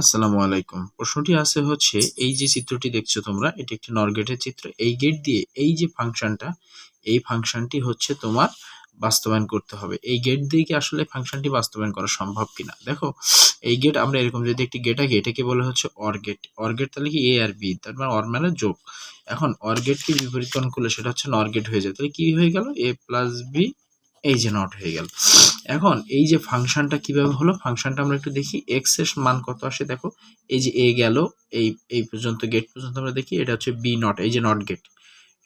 আসসালামু আলাইকুম। প্রশ্নটি আছে হচ্ছে, এই যে চিত্রটি দেখছ তোমরা, এটি একটি নর গেটের চিত্র। এই গেট দিয়ে এই যে ফাংশনটা এই ফাংশনটি হচ্ছে তোমার বাস্তবায়ন করতে হবে। এই গেট দিয়ে কি আসলে ফাংশনটি বাস্তবায়ন করা সম্ভব কিনা? দেখো, এই গেট আমরা এরকম যদি একটি গেট আঁকি, এটাকে বলা হচ্ছে অর গেট অর গেট তাহলে কি এ আর বি তার মানে অর মানে যোগ। এখন অর গেটকে বিপরীতকরণ করলে সেটা হচ্ছে নর গেট হয়ে যায়। তাহলে কি হয়ে গেল? এ প্লাস বি এই যে নট হয়ে গেল। এখন এই যে ফাংশনটা কীভাবে হলো, ফাংশনটা আমরা একটু দেখি এক্সের মান কত আসে দেখো, এই যে এ গেল, এই এই পর্যন্ত গেট পর্যন্ত আমরা দেখি, এটা হচ্ছে বি নট এই যে নট গেট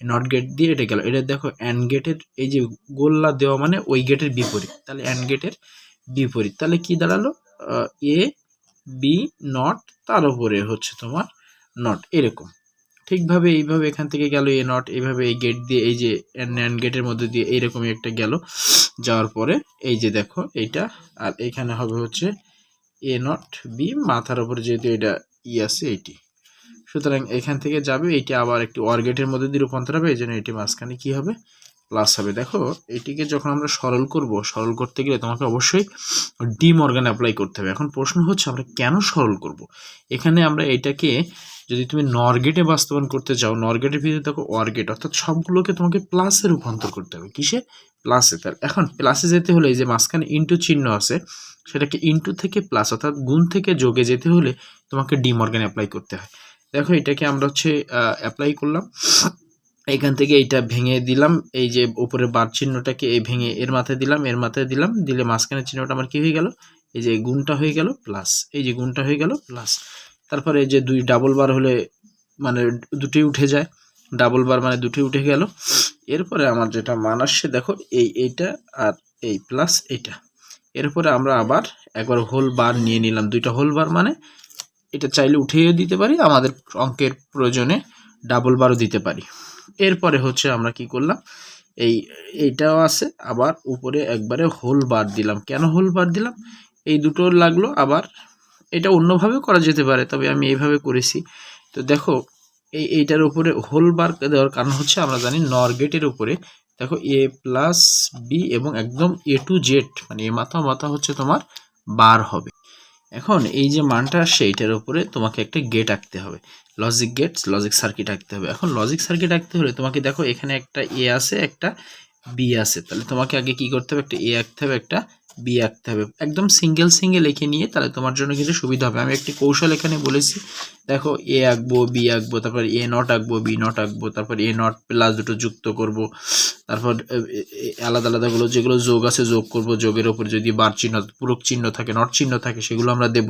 নট গেট দিয়ে এটা গেল, এটা দেখো অ্যান্ড গেটের এই যে গোল্লা দেওয়া মানে ওই গেটের বিপরীত, তাহলে অ্যান্ড গেটের বিপরীত, তাহলে কি দাঁড়াল এ বি নট তার উপরে হচ্ছে তোমার নট এরকম। ঠিকভাবে এইভাবে এখান থেকে গেল এ নট এইভাবে এই গেট দিয়ে, এই যে ন্যান্ড গেটের মধ্যে দিয়ে এইরকমই একটা গেল। যাওয়ার পরে এই যে দেখো এইটা, আর এখানে হবে হচ্ছে এ নট বি মাথার উপরে যেহেতু এটা ই আছে, এইটি। সুতরাং এখান থেকে যাবে, এইটা আবার একটি ওয়ার গেটের মধ্যে দিয়ে রূপান্তর হবে, এই জন্য এটি মাঝখানে কী হবে? প্লাস হবে। দেখো, এটিকে যখন আমরা সরল করব, সরল করতে গেলে তোমাকে অবশ্যই ডি মর্গান অ্যাপ্লাই করতে হবে। এখন প্রশ্ন হচ্ছে, আমরা কেন সরল করব? এখানে আমরা এটাকে যদি তুমি নরগেটে বাস্তবায়ন করতে চাও নরগেটের ভিতরে দেখো অরগেট, অর্থাৎ সবগুলোকে তোমাকে প্লাসে রূপান্তর করতে হবে। কিসে? প্লাসে তার এখন প্লাসে যেতে হলে যে মাঝখানে ইন্টু চিহ্ন আছে, সেটাকে ইন্টু থেকে প্লাস অর্থাৎ গুণ থেকে যোগে যেতে হলে তোমাকে ডি মর্গান অ্যাপ্লাই করতে হয়। দেখো, এটাকে আমরা হচ্ছে অ্যাপ্লাই করলাম। এখান থেকে এইটা ভেঙে দিলাম, এই যে উপরে বার চিহ্নটাকে এই ভেঙে এর মাথায় দিলাম, এর মাথায় দিলাম, দিলে মাঝখানের চিহ্নটা আমার কি হয়ে গেল? এই যে গুণটা হয়ে গেল প্লাস এই যে গুণটা হয়ে গেল প্লাস তারপরে এই যে দুই ডাবল বার হলে মানে দুটোই উঠে যায়। ডাবল বার মানে দুটোই উঠে গেল। এরপরে আমার যেটা মান আসছে, দেখো, এই এইটা আর এই প্লাস এইটা। এরপরে আমরা আবার একবার হোল বার নিয়ে নিলাম। দুইটা হোল বার মানে এটা চাইলে উঠিয়ে দিতে পারি, আমাদের অঙ্কের প্রয়োজনে ডাবল বারও দিতে পারি। এরপরে হচ্ছে আমরা কি করলাম? এই এইটাও আছে, আবার উপরে একবারে হোল বার দিলাম। কেন হোল বার দিলাম? এই দুটো লাগল, আবার এটা অন্যভাবে করা যেতে পারে, তবে আমি এইভাবে করেছি। তো দেখো, এই, এইটার উপরে হোল বার দেওয়ার কারণ হচ্ছে আমরা জানি নর গেটের উপরে, দেখো এ প্লাস বি এবং একদম এ টু জেড মানে এ মাথা মাথা হচ্ছে তোমার বার হবে। এখন এই যে মানটা আসছে এইটার উপরে তোমাকে একটা গেট আঁকতে হবে। লজিক গেট লজিক সার্কিট আঁকতে হবে। এখন লজিক সার্কিট আঁকতে হলে তোমাকে দেখো, এখানে একটা এ আছে, একটা বি আছে। তাহলে তোমাকে আগে কি করতে হবে? একটা এ আঁকতে হবে, একটা বি আঁকতে হবে। একদম সিঙ্গেল সিঙ্গেল এঁকে নিয়ে তাহলে তোমার জন্য কিছু সুবিধা হবে। আমি একটি কৌশল এখানে বলেছি। দেখো এ আঁকবো বি আঁকবো, তারপর এ নট আঁকবো বি নট আঁকবো, তারপর এ নট প্লাস দুটো যুক্ত করব। তারপর আলাদা আলাদাগুলো যেগুলো যোগ আছে যোগ করব, যোগের ওপর যদি বার চিহ্ন, পূরক চিহ্ন থাকে, নট চিহ্ন থাকে, সেগুলো আমরা দেব।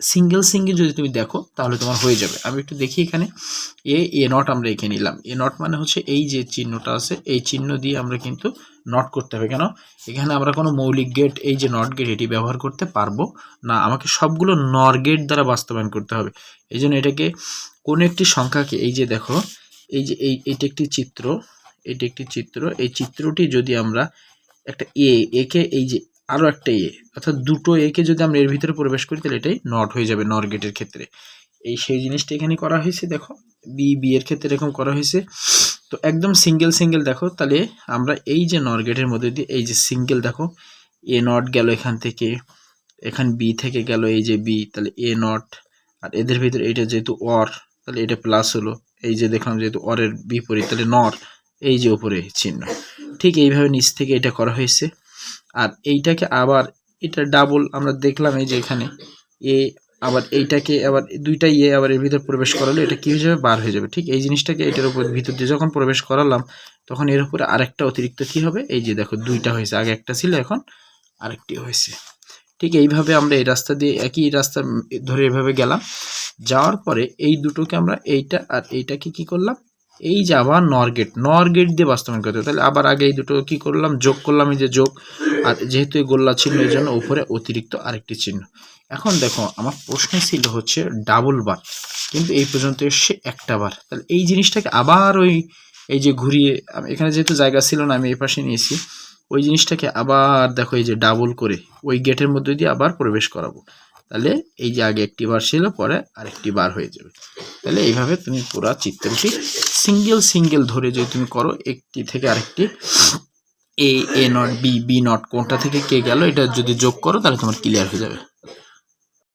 সিঙ্গেল সিঙ্গেল যদি তুমি দেখো, তাহলে তোমার হয়ে যাবে। আমি একটু দেখি এখানে। এ এ নট আমরা এঁকে নিলাম। এ নট মানে হচ্ছে এই যে চিহ্নটা আছে, এই চিহ্ন দিয়ে আমরা কিন্তু নট করতে হবে। কেন? এখানে আমরা কোনো মৌলিক গেট এই যে নট গেট এটি ব্যবহার করতে পারব না। আমাকে সবগুলো নর গেট দ্বারা বাস্তবায়ন করতে হবে। এই জন্য এটাকে কোনো একটি সংখ্যাকে, এই যে দেখো, এই যে, এই এইটা একটি চিত্র। এটি একটি চিত্র। এই চিত্রটি যদি আমরা একটা এ একে এই যে আরও একটা এ, অর্থাৎ দুটো একে যদি আমরা এর ভিতরে প্রবেশ করি, তাহলে এটাই নট হয়ে যাবে নর গেটের ক্ষেত্রে। এই সেই জিনিসটা এখানে করা হয়েছে, দেখো। বি বি এর ক্ষেত্রে এরকম করা হয়েছে। তো একদম সিঙ্গেল সিঙ্গেল দেখো, তাহলে আমরা এই যে নর গেটের মধ্যে দিয়ে, এই যে সিঙ্গেল দেখো এ নট গেল এখান থেকে, এখান বি থেকে গেল এই যে বি তাহলে এ নট আর এদের ভিতরে এটা যেহেতু অর তাহলে এটা প্লাস হলো। এই যে দেখলাম যেহেতু অরের বিপরীত, তাহলে নর এই যে উপরে চিহ্ন। ঠিক এইভাবে নিচ থেকে এটা করা হয়েছে। আর এইটাকে আবার এটা ডাবল আমরা দেখলাম এই যে এখানে। এ আবার এইটাকে আবার দুইটা ইয়ে আবার এর ভিতর প্রবেশ করালে, এটা কী হয়ে যাবে? বার হয়ে যাবে। ঠিক এই জিনিসটাকে এটার উপর ভিতর দিয়ে যখন প্রবেশ করালাম, তখন এর উপরে আরেকটা অতিরিক্ত কী হবে? এই যে দেখো, দুইটা হয়েছে। আগে একটা ছিল, এখন আরেকটি হয়েছে। ঠিক এইভাবে আমরা এই রাস্তা দিয়ে একই রাস্তা ধরে এভাবে গেলাম। যাওয়ার পরে এই দুটোকে আমরা এইটা আর এইটাকে কি করলাম? এই যে আবার নর গেট নর গেট দিয়ে বাস্তবায়ন করতে হবে। তাহলে আবার আগে এই দুটো কী করলাম? যোগ করলাম এই যে যোগ। আর যেহেতু এই গোল্লা চিহ্ন, এই জন্য উপরে অতিরিক্ত আরেকটি চিহ্ন। এখন দেখো, আমার প্রশ্ন ছিল হচ্ছে ডাবল বার কিন্তু এই পর্যন্ত এসছে একটা বার তাহলে এই জিনিসটাকে আবার ওই, এই যে ঘুরিয়ে, আমি এখানে যেহেতু জায়গা ছিল না, আমি এই পাশে নিয়েছি। ওই জিনিসটাকে আবার দেখো এই যে ডাবল করে ওই গেটের মধ্যে দিয়ে আবার প্রবেশ করাবো। তাহলে এই যে আগে একটি বার ছিল, পরে আরেকটি বার হয়ে যাবে। তাহলে এইভাবে তুমি পুরো চিত্রটি সিঙ্গেল সিঙ্গেল ধরে যদি তুমি করো, একটি থেকে আরেকটি a a not b b not কোনটা থেকে কে গেল, এটা যদি যোগ করো, তাহলে তোমার ক্লিয়ার হয়ে যাবে।